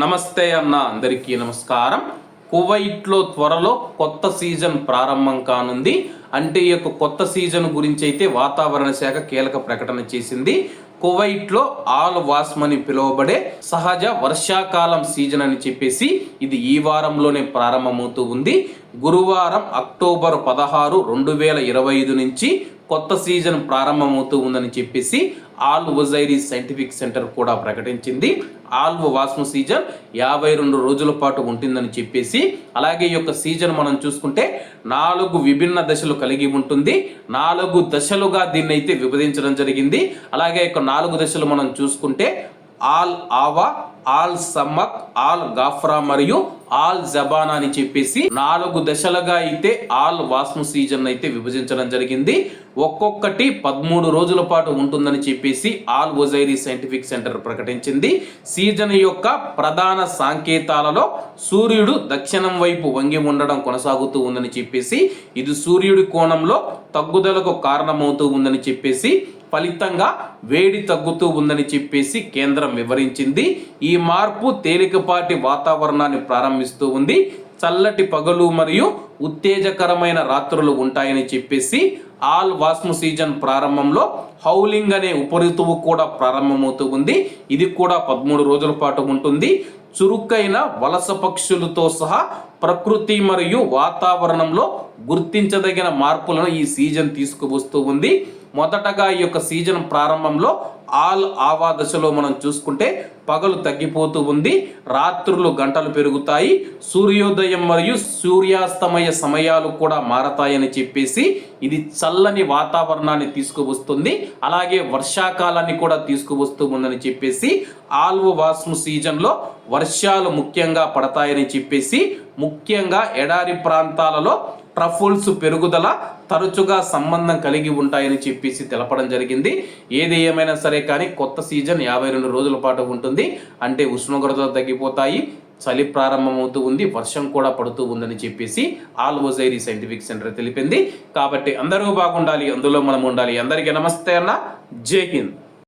నమస్తే అన్న అందరికీ నమస్కారం. కువైట్లో త్వరలో కొత్త సీజన్ ప్రారంభం కానుంది. అంటే ఈ యొక్క కొత్త సీజన్ గురించి అయితే వాతావరణ శాఖ కీలక ప్రకటన చేసింది. కువైట్లో ఆల్ వాస్మ్ అని పిలువబడే సహజ వర్షాకాలం సీజన్ అని చెప్పేసి ఇది ఈ వారంలోనే ప్రారంభమవుతూ ఉంది. గురువారం అక్టోబర్ పదహారు రెండు వేల ఇరవై ఐదు నుంచి కొత్త సీజన్ ప్రారంభమవుతూ ఉందని చెప్పేసి ఆల్ వజైరీ సైంటిఫిక్ సెంటర్ కూడా ప్రకటించింది. ఆల్వ్ వాస్ము సీజన్ యాభై రెండు రోజుల పాటు ఉంటుందని చెప్పేసి అలాగే ఈ యొక్క సీజన్ మనం చూసుకుంటే నాలుగు విభిన్న దశలు కలిగి ఉంటుంది. నాలుగు దశలుగా దీన్ని అయితే విభజించడం జరిగింది. అలాగే ఈ యొక్క నాలుగు దశలు మనం చూసుకుంటే ఆల్ ఆవా ఆల్ సమ్మక్ ఆల్ గాఫ్రా మరియు ఆల్ జబానా అని చెప్పేసి నాలుగు దశలుగా అయితే ఆల్ వాస్ము సీజన్ అయితే విభజించడం జరిగింది. ఒక్కొక్కటి పదమూడు రోజుల పాటు ఉంటుందని చెప్పేసి ఆల్ ఒజైరీ సైంటిఫిక్ సెంటర్ ప్రకటించింది. సీజన్ యొక్క ప్రధాన సంకేతాలలో సూర్యుడు దక్షిణం వైపు వంగి ఉండడం కొనసాగుతూ ఉందని చెప్పేసి ఇది సూర్యుడి కోణంలో తగ్గుదలకు కారణమవుతూ ఉందని చెప్పేసి ఫలితంగా వేడి తగ్గుతూ ఉందని చెప్పేసి కేంద్రం వివరించింది. ఈ మార్పు తేలికపాటి వాతావరణాన్ని ప్రారంభిస్తూ ఉంది. చల్లటి పగలు మరియు ఉత్తేజకరమైన రాత్రులు ఉంటాయని చెప్పేసి ఆల్ వాస్ము సీజన్ ప్రారంభంలో హౌలింగ్ అనే ఉపరితువు కూడా ప్రారంభమవుతూ ఉంది. ఇది కూడా పదమూడు రోజుల పాటు ఉంటుంది. చురుకైన వలస పక్షులతో సహా ప్రకృతి మరియు వాతావరణంలో గుర్తించదగిన మార్పులను ఈ సీజన్ తీసుకువస్తూ ఉంది. మొదటగా ఈ యొక్క సీజన్ ప్రారంభంలో ఆల్ ఆవా దశలో మనం చూసుకుంటే పగలు తగ్గిపోతూ ఉంది రాత్రులు గంటలు పెరుగుతాయి సూర్యోదయం మరియు సూర్యాస్తమయ సమయాలు కూడా మారతాయని చెప్పేసి ఇది చల్లని వాతావరణాన్ని తీసుకువస్తుంది అలాగే వర్షాకాలాన్ని కూడా తీసుకువస్తూ ఉందని చెప్పేసి ఆల్వ వాస్ము సీజన్లో వర్షాలు ముఖ్యంగా పడతాయని చెప్పేసి ముఖ్యంగా ఎడారి ప్రాంతాలలో ట్రఫుల్స్ పెరుగుదల తరచుగా సంబంధం కలిగి ఉంటాయని చెప్పేసి తెలపడం జరిగింది. ఏది ఏమైనా సరే కానీ కొత్త సీజన్ యాభై రెండు రోజుల పాటు ఉంటుంది. అంటే ఉష్ణోగ్రతలు తగ్గిపోతాయి. చలి ప్రారంభమవుతూ ఉంది. వర్షం కూడా పడుతూ ఉందని చెప్పేసి ఆల్ ఓజైరీ సైంటిఫిక్ సెంటర్ తెలిపింది. కాబట్టి అందరూ బాగుండాలి. అందులో మనం ఉండాలి. అందరికీ నమస్తే అన్న. జై హింద్.